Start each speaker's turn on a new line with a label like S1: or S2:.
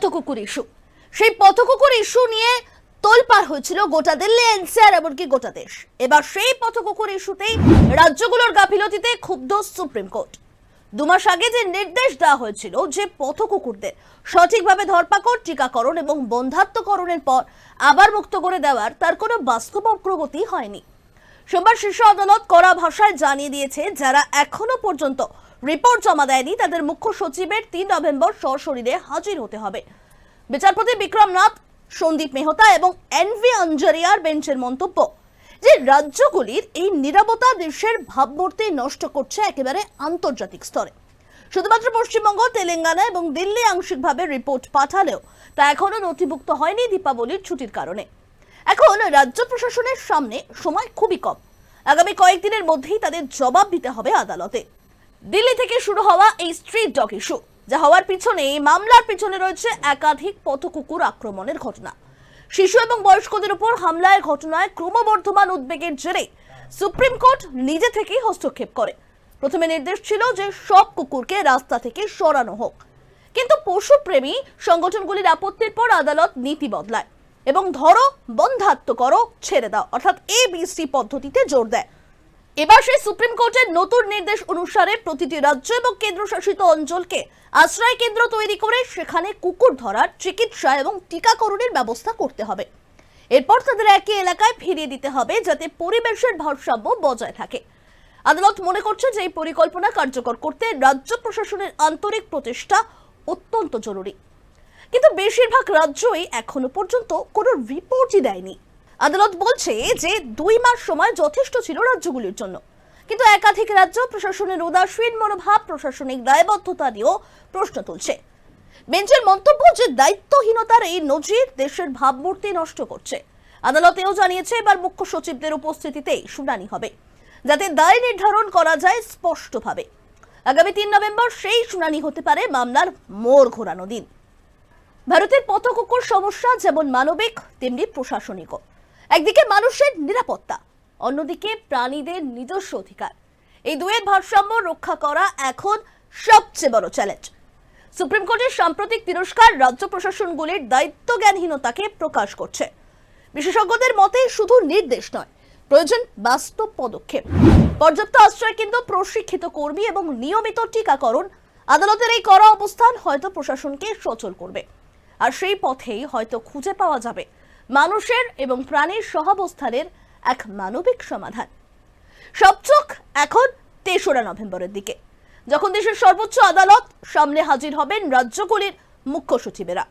S1: পথকুকুর issue. সেই পথকুকুর issue নিয়ে তোলপাড় হয়েছিল গোটা দিল্লি এনসিআর, এমনকি গোটা দেশ। এবার সেই পথকুকুর ইস্যুতেই রাজ্যগুলোর গাফিলতিতে ক্ষুব্ধ সুপ্রিম কোর্ট। দু মাস আগে যে নির্দেশ দেওয়া হয়েছিল যে পথকুকুরদের সঠিকভাবে ধরপাকড়, টিকাকরণ এবং বন্ধাত্মকরণের পর আবার মুক্ত করে দেওয়ার তার কোনো বাস্তব অগ্রগতি হয়নি। সোমবার শীর্ষ আদালত কড়া ভাষায় জানিয়ে দিয়েছে, যারা এখনও পর্যন্ত রিপোর্ট জমা দেয়নি। তাদের মুখ্য সচিবের তিন নভেম্বর সশরীরে হাজির হতে হবে। বিচারপতি বিক্রম নাথ, সন্দীপ মেহতা এবং এনভি আঞ্জারিয়ার বেঞ্চের মন্তব্য যে রাজ্যগুলির এই নিরাপত্তা দেশের ভাবমূর্তি নষ্ট করছে একেবারে আন্তর্জাতিক স্তরে। শুধুমাত্র পশ্চিমবঙ্গ, তেলেঙ্গানা এবং দিল্লি আংশিকভাবে রিপোর্ট পাঠালেও তা এখনও নথিভুক্ত হয়নি দীপাবলির ছুটির কারণে। এখন রাজ্য প্রশাসনের সামনে সময় খুবই কম। আগামী কয়েকদিনের মধ্যেই তাদের জবাব দিতে হবে আদালতে। দিল্লি থেকে শুরু হওয়া এই স্ট্রিট ডগ ইস্যু যা হওয়ার পিছনে এই মামলার পিছনে রয়েছে একাধিক পথকুকুর আক্রমণের ঘটনা। শিশু এবং বয়স্কদের উপর হামলায় ঘটনায় ক্রমবর্ধমান উদ্বেগের জেরে সুপ্রিম কোর্ট নিজে থেকেই হস্তক্ষেপ করে। প্রথমে নির্দেশ ছিল যে সব কুকুরকে রাস্তা থেকে সরানো হোক। কিন্তু পশুপ্রেমী সংগঠনগুলির আপত্তির পর আদালত নীতি বদলায় এবং ধরো বন্ধাত্ম করো ছেড়ে দাও, অর্থাৎ এ এবিসি পদ্ধতিতে জোর দেয়। এবার সেই সুপ্রিম কোর্টের নতুন নির্দেশ অনুসারে প্রতিটি রাজ্য এবং কেন্দ্রশাসিত অঞ্চলকে আশ্রয় কেন্দ্র তৈরি করে সেখানে কুকুর ধরার, চিকিৎসা এবং টিকাকরণের ব্যবস্থা করতে হবে। এরপর তাদের একই এলাকায় ফিরিয়ে দিতে হবে যাতে পরিবেশের ভারসাম্য বজায় থাকে। আদালত মনে করছে যে এই পরিকল্পনা কার্যকর করতে রাজ্য প্রশাসনের আন্তরিক প্রচেষ্টা অত্যন্ত জরুরি। কিন্তু বেশিরভাগ রাজ্যই এখনও পর্যন্ত কোনো রিপোর্টই দেয়নি। আদালত বলছে যে দুই মাস সময় যথেষ্ট ছিল রাজ্যগুলির জন্য। কিন্তু একাধিক রাজ্য প্রশাসনের উদাসীন মনোভাব, প্রশাসনিক দায়বদ্ধতা নিয়েও প্রশ্ন তুলছে। বেঞ্চের মন্তব্য যে দায়িত্বহীনতার এই নজির দেশের ভাবমূর্তি নষ্ট করছে। আদালতেও জানিয়েছে এবার মুখ্য সচিবদের উপস্থিতিতেই শুনানি হবে, যাতে দায় নির্ধারণ করা যায় স্পষ্টভাবে। আগামী তিন নভেম্বর সেই শুনানি হতে পারে মামলার মোড় ঘোরানো দিন। ভারতের পথকুকুর সমস্যা যেমন মানবিক, তেমনি প্রশাসনিকও। একদিকে মানুষের নিরাপত্তা, অন্যদিকে প্রাণীদের নিজস্ব অধিকার। এই দুয়ের ভারসাম্য রক্ষা করা এখন সবচেয়ে বড় চ্যালেঞ্জ সুপ্রিম কোর্টের সাম্প্রতিক তিরস্কার রাজ্য প্রশাসনগুলির দায়িত্বজ্ঞানহীনতাকে প্রকাশ করছে। বিশেষজ্ঞদের মতে শুধু নির্দেশ নয়, প্রয়োজন বাস্তব পদক্ষেপ। পর্যাপ্ত আশ্রয় কেন্দ্র প্রশিক্ষিত কর্মী এবং নিয়মিত টিকাকরণ আদালতের এই কড়া অবস্থান হয়তো প্রশাসনকে সচল করবে। আর সেই পথেই হয়তো খুঁজে পাওয়া যাবে মানুষের এবং প্রাণীর সহাবস্থানের এক মানবিক সমাধান। সব চোখ এখন তেসরা নভেম্বরের দিকে। যখন দেশের সর্বোচ্চ আদালত সামনে হাজির হবেন রাজ্যগুলির মুখ্য সচিবেরা।